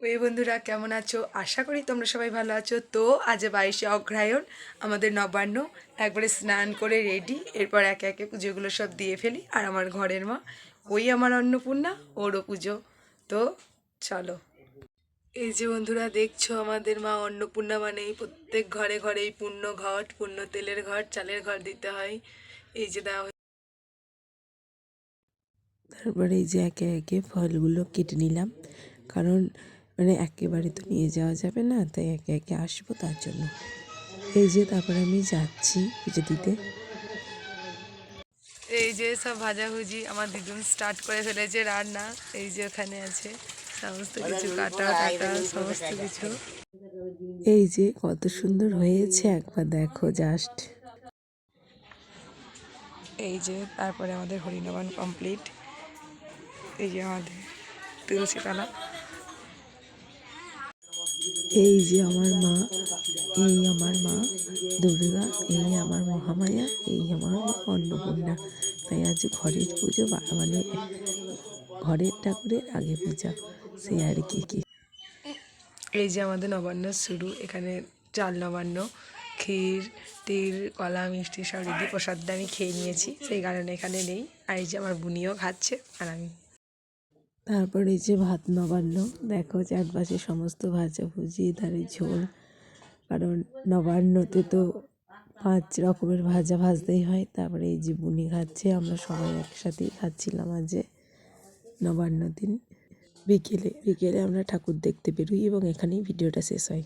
ওই বন্ধুরা, কেমন আছো? আশা করি তোমরা সবাই ভালো আছো। তো আজ বাইশে অগ্রায়ণ, আমাদের নবান্ন। একবারে স্নান করে রেডি এরপর একে একে পুজোগুলো সব দিয়ে ফেলি। আর আমার ঘরের মা, ওই আমার অন্নপূর্ণা, ওরও পুজো। তো চলো। এই যে বন্ধুরা, দেখছ আমাদের মা অন্নপূর্ণা মানে প্রত্যেক ঘরে ঘরে এই পূর্ণ ঘট, পূর্ণ তেলের ঘট, চালের ঘর দিতে হয়। এই যে দেওয়া। তারপরে এই যে একে একে ফলগুলো কেটে নিলাম। কারণ মানে একেবারে তো নিয়ে যাওয়া যাবে না তাই একে একে আসব তার জন্য। এই যে তারপর আমি যাচ্ছি পুজো দিতে। এই যে সব ভাজাভুজি আমার দিদুন স্টার্ট করে ফেলেছে রান্না। এই যে ওখানে আছে সমস্ত কিছু কাটা কাটা সমস্ত কিছু। এই যে কত সুন্দর হয়েছে একবার দেখো জাস্ট এই যে তারপরে আমাদের হরিনবান কমপ্লিট এই যে আমাদের তুলসীতলা। এই যে আমার মা, এই আমার মা দুর্গা, এই আমার মহামায়া, এই আমার অন্নপূর্ণা। তাই আজ ঘরের পুজো মানে ঘরের ঠাকুরের আগে পূজা সেই আর কি কি। এই যে আমাদের নবান্ন শুরু, এখানে চাল নবান্ন, ক্ষীর তীর কলা, মিষ্টি সব রেডি প্রসাদটা আমি খেয়ে নিয়েছি। সেই কারণে এখানে নেই। আর এই যে আমার বুনিও খাচ্ছে, আর আমি তারপর এই যে ভাত নবান্ন, দেখো চারপাশে সমস্ত ভাজাভুজি ধারে ঝোল। কারণ নবান্নতে তো পাঁচ রকমের ভাজা ভাজতেই হয়, তারপরে এই যে বুনি খাচ্ছে, আমরা সবাই একসাথেই খাচ্ছিলাম আজে নবান্ন দিন। বিকেলে বিকেলে আমরা ঠাকুর দেখতে বেরোই এবং এখানেই ভিডিওটা শেষ হয়।